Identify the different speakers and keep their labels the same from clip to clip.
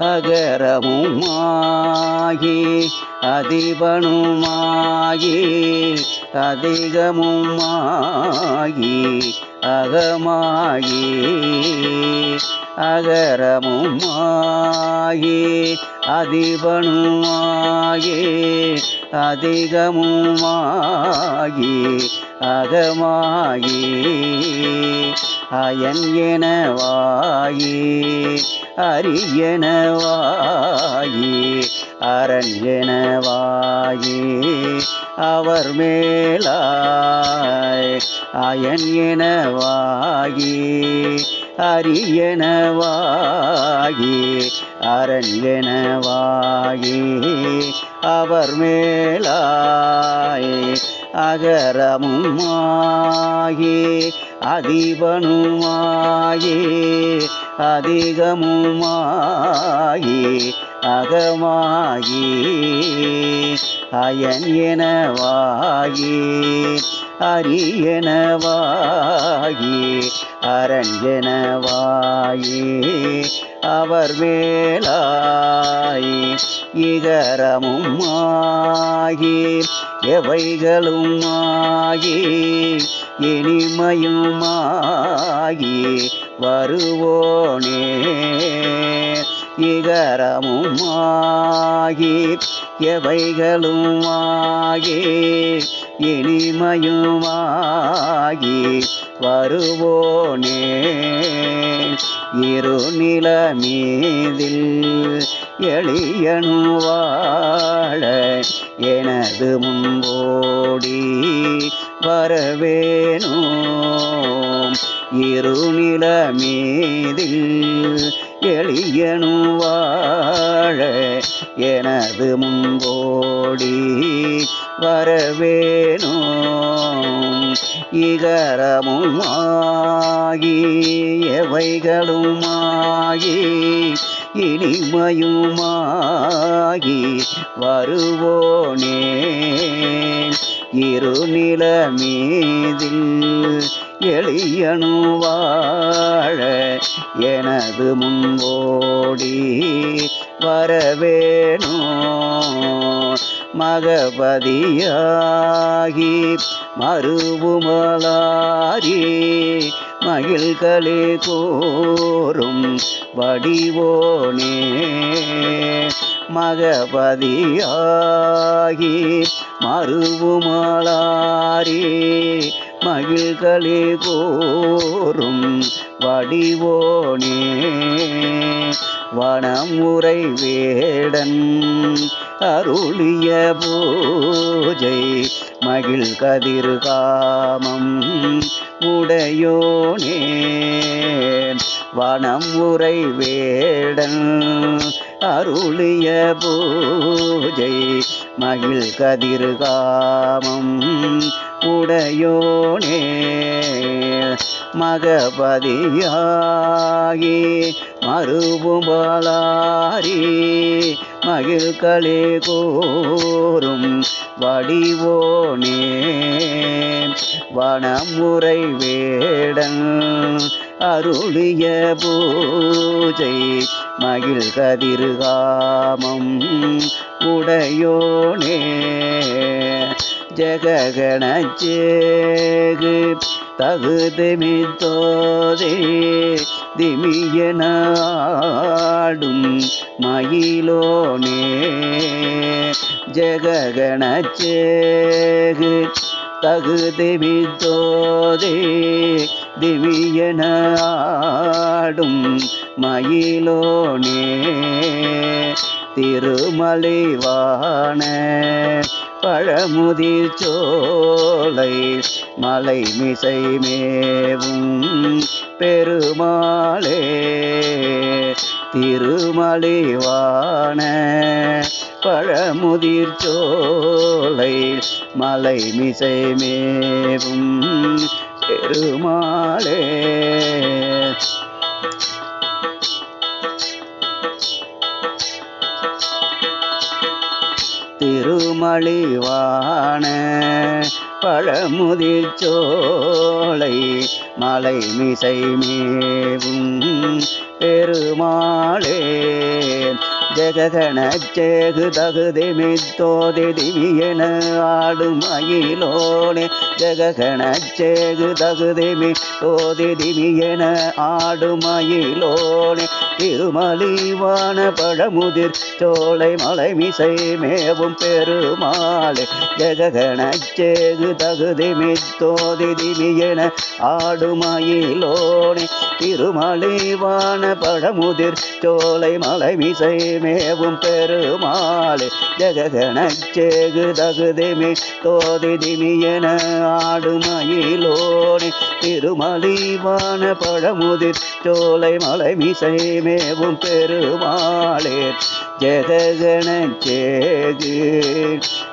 Speaker 1: அகரமுமாகி அதிபனுமாகி அதிகமுமாகி அகமாகி. அகரமுமாகி அதிபனுமாகி அதிகமுமாகி அகமாயே iron எனவாயே அரியனவாயே அரண் எனவாயே. அவர் மேலாய் iron எனவாயே. அரியனவாகி அரண்யனவாகி அவர் மேலாய் அகரமுமாகி அதிபனுமாகி அதிகமுமாகி அகமாகி அயன் எனவாகி அரியனவாகி அரண் அவர் மேலாய் இகரமும் ஆகி எவைகளும் ஆகி இனிமையுமாகி வருவோனே. இகரமுமாகி எவைகளுமாகி இனிமையுமாகி வருவோனே. இருநில மீதில் எளியணுவாழ எனது முன்போடி வரவேணும். இருநில மீதில் எளியனு வாழ எனது முன்போடி வரவேணும். இகரமுமாகி எவைகளுமாகி இனிமையுமாகி வருவோனே. இருநில மீதில் எளியனு வாழ எனது முன்போடி வரவேணும் மகபதியாகி மறுவுமலாரி மகிழ்களே கோரும் வடிவோனே. மகபதியாகி மறுவுமலாரி மகிழ்களே கோரும் வடிவோனே. வனமுறை வேடன் அருளிய பூஜை மகிழ் கதிர் காமம் உடையோனே. வனம் உரை வேடன் அருளிய பூஜை மகிழ் கதிர்காமம் உடையோனே. மகபதியாகி மறுபுபலாரி மகிழ்களே கோரும் வடிவோனே. வனமுறை வேடன் அருளிய பூஜை மகிழ் கதிர்காமம் உடையோனே. ஜககணச்சேகு தகுதிமித்தோதே திமியனாடும் மயிலோனே. ஜககணச்சேகு தகுதிமித்தோதே திமியனாடும் மயிலோனே. திருமலிவான பழமுதிர் சோலை மலை மிசை மேவும் பெருமாளே. திருமலிவான பழமுதிர் சோலை மலை மிசை மேவும் பெருமாளே. மலிவான பழமுதிர் சோலை மலை மிசை மேவும் பெருமாளே. ஜெககணச்சேகு தகுதி மித்தோதி ஆடும் அயிலோனே ஜெககணச்சேகு தகுதி மித்தோதி ஆடும் அயிலோனே திருமலிவான பழமுதிர் சோலை மலை மிசை மேவும் பெருமாளே. ஜெககணச்சேகு தகுதி மித்தோதி ஆடும் அயிலோனே திருமலிவான பழமுதிர் சோலை மலை மிசை மேவும் பெருமாளே. ஜெககணச்சேகு தகுதிமி தோதிதிமியன ஆடுமயிலோனே திருமலிவான பழமுதிர் சோலை மலை மிசை மேவும் பெருமாளே. ஜெககணச்சேகு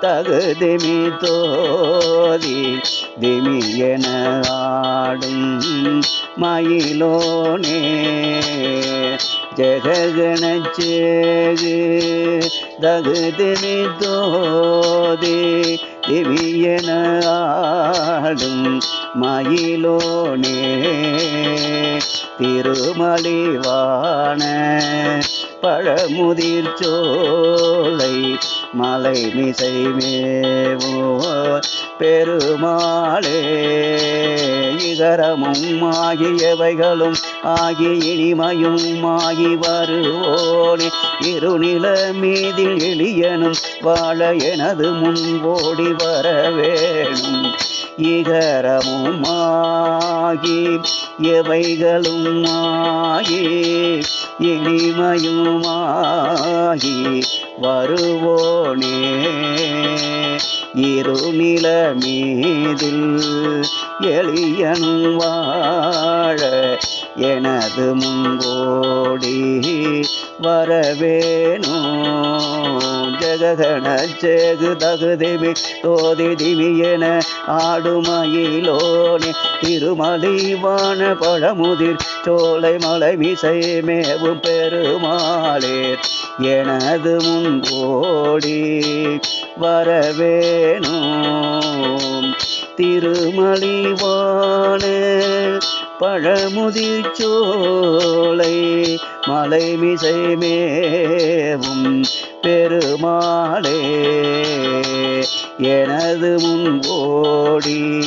Speaker 1: தகுதிமி தோதி திமியன ஆடும் மயிலோனே. ஜெககணச்சேகு தகுதிமி தோதி திவியன ஆடும் மயிலோனே திருமலிவான பழமுதிர் சோலை மலை மிசை மேவோ பெருமாளே சிகரமும் ஆகியவைகளும் ஆகி இனிமையும் ஆகி வருவோனே. இருநில மீதில் எளியனும் வாழ எனது முன் ஓடி வர வேணும் இகரமும் ஆகி எவைகளும் ஆகி இனிமையுமாகி வருவோனே. இருநில மீதில் எளியனும் வாழ எனது முங்கோடி வரவேணோ. ஜெககண ஜெகு தகுதிமி தோதி திமி என ஆடுமயிலோனே. திருமலிவான பழமுதிர் சோலை மலை மிசை மேவும் பெருமாளே. எனது முன்கோடி வரவேணும் திருமலிவான பழமுதிர் சோலை மலை மிசை மேவும் பெருமாளே. எனது முன்கோடி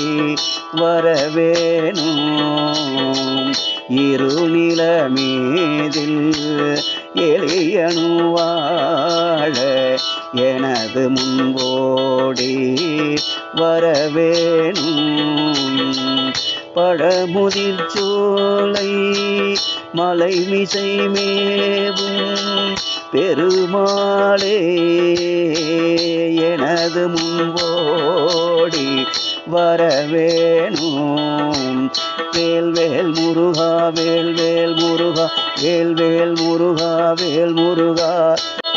Speaker 1: வரவேணும். இருநில மீதில் எளியனு எனது முன்போடி வரவேணும். பழமுதிர் சோலை மலை மிசை மேவும் பெருமாளே எனது முன்போடி வரவேணும். வேல்வேல் முருகா வேல்வேல் முருகா வேல்வேல் முருகா வேல் முருகா.